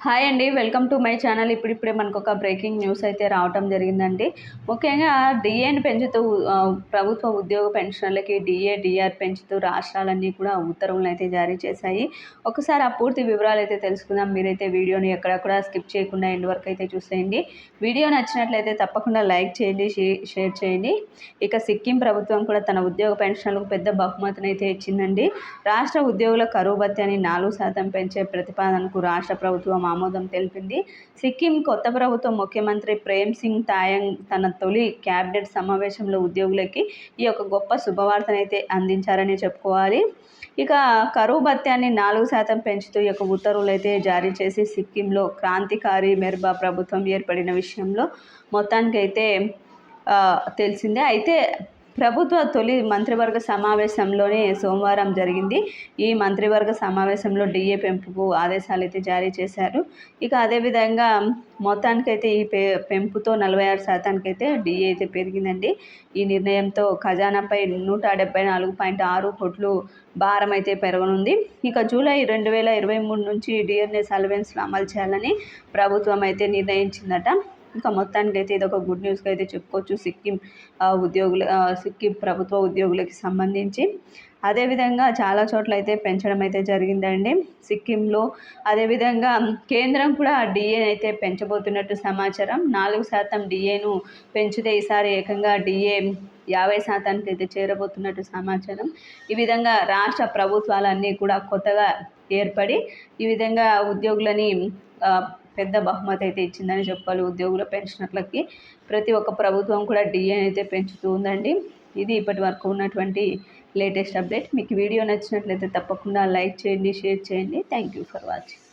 Hi అండి welcome to my channel. ఇప్పుడిప్పుడే మనకు ఒక బ్రేకింగ్ న్యూస్ అయితే రావటం జరిగిందండి. ముఖ్యంగా డిఏని పెంచుతూ ప్రభుత్వ ఉద్యోగ పెన్షన్లకి డిఏ డిఆర్ పెంచుతూ రాష్ట్రాలన్నీ కూడా ఉత్తర్వులను అయితే జారీ చేశాయి. ఒకసారి ఆ పూర్తి వివరాలు అయితే తెలుసుకుందాం. మీరైతే వీడియోని ఎక్కడ కూడా స్కిప్ చేయకుండా ఎండ్ వరకు అయితే చూసేయండి. వీడియో నచ్చినట్లయితే తప్పకుండా లైక్ చేయండి షే- షేర్ చేయండి. ఇక సిక్కిం ప్రభుత్వం కూడా తన ఉద్యోగ పెన్షన్లకు పెద్ద బహుమతిని అయితే ఇచ్చిందండి. రాష్ట్ర ఉద్యోగుల కరువు భత్యాన్ని నాలుగు శాతం పెంచే ప్రతిపాదనకు రాష్ట్ర ప్రభుత్వం ఆమోదం తెలిపింది. సిక్కిం కొత్త ప్రభుత్వం ముఖ్యమంత్రి ప్రేమ్ సింగ్ తాయంగ్ తన తొలి క్యాబినెట్ సమావేశంలో ఉద్యోగులకి ఈ యొక్క గొప్ప శుభవార్తనైతే అందించారని చెప్పుకోవాలి. ఇక కరువు భత్యాన్ని నాలుగు శాతం పెంచుతూ ఈ యొక్క ఉత్తర్వులు అయితే జారీ చేసి సిక్కింలో క్రాంతికారి మెర్బా ప్రభుత్వం ఏర్పడిన విషయంలో మొత్తానికైతే తెలిసిందే. అయితే ప్రభుత్వ తొలి మంత్రివర్గ సమావేశంలోనే సోమవారం జరిగింది. ఈ మంత్రివర్గ సమావేశంలో డిఏ పెంపుకు ఆదేశాలు అయితే జారీ చేశారు. ఇక అదేవిధంగా మొత్తానికైతే ఈ పె పెంపుతో నలభై ఆరు శాతానికైతే డిఏ అయితే పెరిగిందండి. ఈ నిర్ణయంతో ఖజానాపై నూట డెబ్బై నాలుగు పాయింట్ ఆరు కోట్లు భారం అయితే పెరగనుంది. ఇక జూలై రెండు వేల ఇరవై మూడు నుంచి డిఎన్ఎస్ అలవెన్స్లు అమలు చేయాలని ప్రభుత్వం అయితే నిర్ణయించిందట. ఇంకా మొత్తానికి అయితే ఇది ఒక గుడ్ న్యూస్గా అయితే చెప్పుకోవచ్చు. సిక్కిం ఆ, ఉద్యోగుల సిక్కిం ప్రభుత్వ ఉద్యోగులకి సంబంధించి. అదేవిధంగా చాలా చోట్ల అయితే పెంచడం అయితే జరిగిందండి. సిక్కింలో అదేవిధంగా కేంద్రం కూడా డిఏ అయితే పెంచబోతున్నట్టు సమాచారం. నాలుగు శాతం డిఏను పెంచితే ఈసారి ఏకంగా డిఏ యాభై శాతానికి అయితే చేరబోతున్నట్టు సమాచారం. ఈ విధంగా రాష్ట్ర ప్రభుత్వాలన్నీ కూడా కొత్తగా ఏర్పడి ఈ విధంగా ఉద్యోగులని పెద్ద బహుమతి అయితే ఇచ్చిందని చెప్పాలి. ఉద్యోగుల పెన్షనర్లకి ప్రతి ఒక్క ప్రభుత్వం కూడా డిఏ అయితే పెంచుతూ ఉందండి. ఇది ఇప్పటి వరకు ఉన్నటువంటి లేటెస్ట్ అప్డేట్. మీకు వీడియో నచ్చినట్లయితే తప్పకుండా లైక్ చేయండి షేర్ చేయండి. Thank you for watching